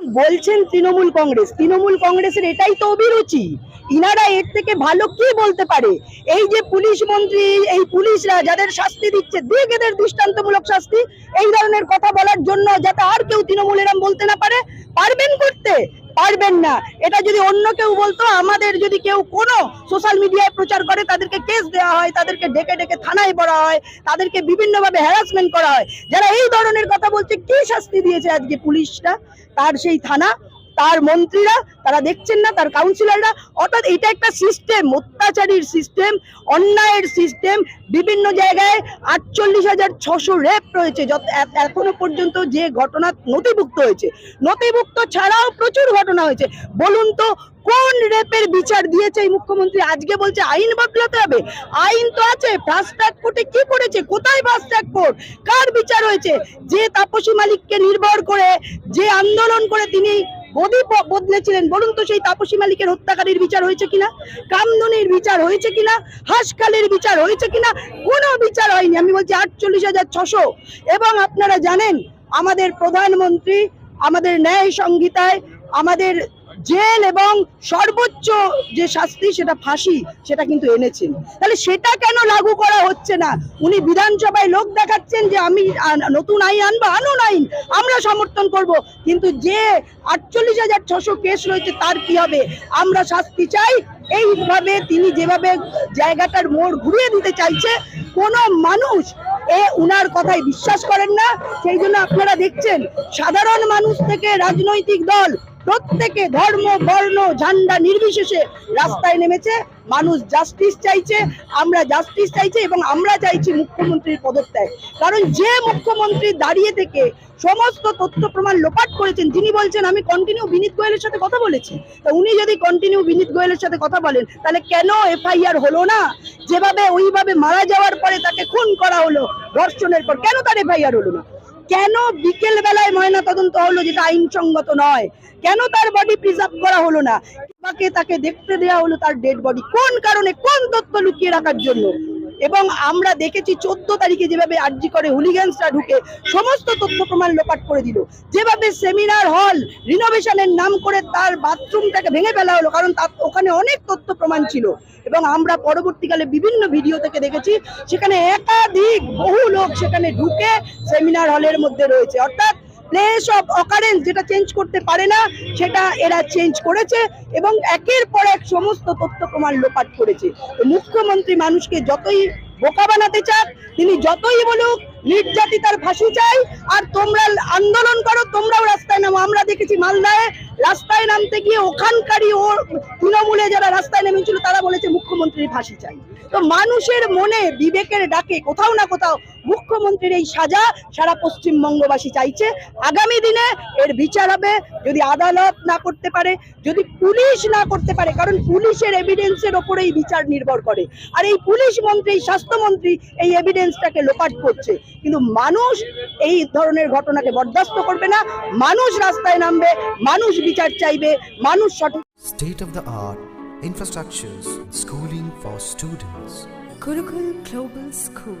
বলছেন তৃণমূল কংগ্রেস। তৃণমূল কংগ্রেসের এটাই তো অভিরুচি। ইনারা এর থেকে ভালো কি বলতে পারে? এই যে পুলিশ মন্ত্রী, এই পুলিশরা যাদের শাস্তি দিচ্ছে, দিক এদের দৃষ্টান্তমূলক শাস্তি, এই ধরনের কথা বলার জন্য যাতে আর কেউ তৃণমূল এরম বলতে না পারে, পারবেন পারবেন না। এটা যদি অন্য কেউ বলতো, আমাদের যদি কেউ কোনো সোশ্যাল মিডিয়ায় প্রচার করে, তাদেরকে কেস দেওয়া হয়, তাদেরকে ডেকে ডেকে থানায় পড়া হয়, তাদেরকে বিভিন্নভাবে হ্যারাসমেন্ট করা হয়, যারা এই ধরনের কথা বলছে, কি শাস্তি দিয়েছে আজকে পুলিশটা? তার সেই থানা, তার মন্ত্রীরা, তারা দেখছেন না, তার কাউন্সিলররা অর্থাৎ এটা একটা সিস্টেম অত্যাচারীর সিস্টেম অন্যায়ের সিস্টেম বিভিন্ন জায়গায় আটচল্লিশ হাজার ছশো রেপ রয়েছে। যত এখনও পর্যন্ত যে ঘটনা নথিভুক্ত হয়েছে। নথিভুক্ত ছাড়াও প্রচুর ঘটনা হয়েছে। বলুন তো, কোন রেপের বিচার দিয়েছে মুখ্যমন্ত্রী? আজকে বলছে আইন বদলাতে হবে। আইন তো আছে ফাস্ট ট্র্যাক কোর্টে কি করেছে? কোথায় ফাস্ট ট্র্যাক কোর্ট কার বিচার হয়েছে? যে তাপসী মালিককে নির্ভর করে, যে আন্দোলন করে তিনি গদি বদলেছিলেন বলুন তো সেই তাপসী মালিকের হত্যাকারীর বিচার হয়েছে কিনা? কামদনির বিচার হয়েছে কিনা? হাসকালের বিচার হয়েছে কিনা? কোনো বিচার হয়নি। আমি বলছি আটচল্লিশ হাজার ছশো। এবং আপনারা জানেন, আমাদের প্রধানমন্ত্রী আমাদের ন্যায় সংহিতায় আমাদের জেল এবং সর্বোচ্চ যে শাস্তি সেটা ফাঁসি, সেটা কিন্তু এনেছেন। তাহলে সেটা কেন লাগু করা হচ্ছে না? উনি বিধানসভায় লোক দেখাচ্ছেন যে আমি নতুন আইন আনব, আনুন আইন, আমরা সমর্থন করব। কিন্তু যে আটচল্লিশ হাজার ছশো কেস রয়েছে, তার কি হবে? আমরা শাস্তি চাই। এইভাবে তিনি যেভাবে জায়গাটার মোড় ঘুরিয়ে দিতে চাইছে, কোনো মানুষ এ উনার কথায় বিশ্বাস করেন না। সেই জন্য আপনারা দেখছেন, সাধারণ মানুষ থেকে রাজনৈতিক দল প্রত্যেকে ধর্ম, বর্ণ, ঝান্ডা নির্বিশেষে রাস্তায় নেমেছে। মানুষ জাস্টিস চাইছে, আমরা জাস্টিস চাইছি এবং আমরা চাইছি মুখ্যমন্ত্রীর পদত্যাগ। কারণ যে মুখ্যমন্ত্রী দাঁড়িয়ে থেকে সমস্ত তথ্য প্রমাণ লোপাট করেছেন যিনি বলছেন, আমি কন্টিনিউ বিনীত গোয়েলের সাথে কথা বলেছি। তা উনি যদি কন্টিনিউ বিনীত গোয়েলের সাথে কথা বলেন, তাহলে কেন এফআইআর হলো না? যেভাবে, ওইভাবে মারা যাওয়ার পরে তাকে খুন করা হলো, ধর্ষণের পর কেন তার এফআইআর হলো না? কেন বিকেল বেলায় ময়না তদন্ত হলো যেটা আইনসঙ্গত নয়? কেন তার বডি প্রিজার্ভ করা হলো না? তাকে তাকে দেখতে দেওয়া হলো তার ডেড বডি কোন কারণে? কোন তথ্য লুকিয়ে রাখার জন্য? এবং আমরা দেখেছি চোদ্দ তারিখে যেভাবে আর্জি করে হুলিগানসরা ঢুকে সমস্ত তথ্য প্রমাণ লোপাট করে দিল। যেভাবে সেমিনার হল, রিনোভেশনের নাম করে তার বাথরুমটাকে ভেঙে ফেলা হলো, কারণ তার ওখানে অনেক তথ্য প্রমাণ ছিল। এবং আমরা পরবর্তীকালে বিভিন্ন ভিডিও থেকে দেখেছি, সেখানে একাধিক বহু লোক সেখানে ঢুকে সেমিনার হলের মধ্যে রয়েছে। অর্থাৎ প্লেস অকারেন্স যেটা চেঞ্জ করতে পারে না, সেটা এরা চেঞ্জ করেছে এবং একের পর এক সমস্ত তথ্য প্রমাণ লোপাট করেছে। মুখ্যমন্ত্রী মানুষকে যতই বোকা বানাতে চান তিনি যতই বলুক, নির্যাতিতার ফাঁসি চাই, আর তোমরা আন্দোলন করো, তোমরাও রাস্তায় নামো। আমরা দেখেছি মালদায় রাস্তায় নামতে গিয়ে ওখানকারই ও তৃণমূলে যারা রাস্তায় নেমেছিল, তারা বলেছে মুখ্যমন্ত্রীর ফাঁসি চাই। তো মানুষের মনে বিবেকের ডাকে কোথাও না কোথাও মুখ্যমন্ত্রীর এই সাজা সারা পশ্চিমবঙ্গবাসী চাইছে। আগামী দিনে এর বিচার হবে, যদি আদালত না করতে পারে, যদি পুলিশ না করতে পারে, কারণ পুলিশের এভিডেন্সের ওপরেই বিচার নির্ভর করে। আর এই পুলিশ মন্ত্রী স্বাস্থ্যমন্ত্রী এই এভিডেন্সটাকে লোপাট করছে। কিন্তু মানুষ এই ধরনের ঘটনাকে বরদাস্ত করবে না। মানুষ রাস্তায় নামবে, মানুষ বিচার চাইবে মানুষ সঠিক State of the art infrastructures, schooling for students. Gurukul Global School.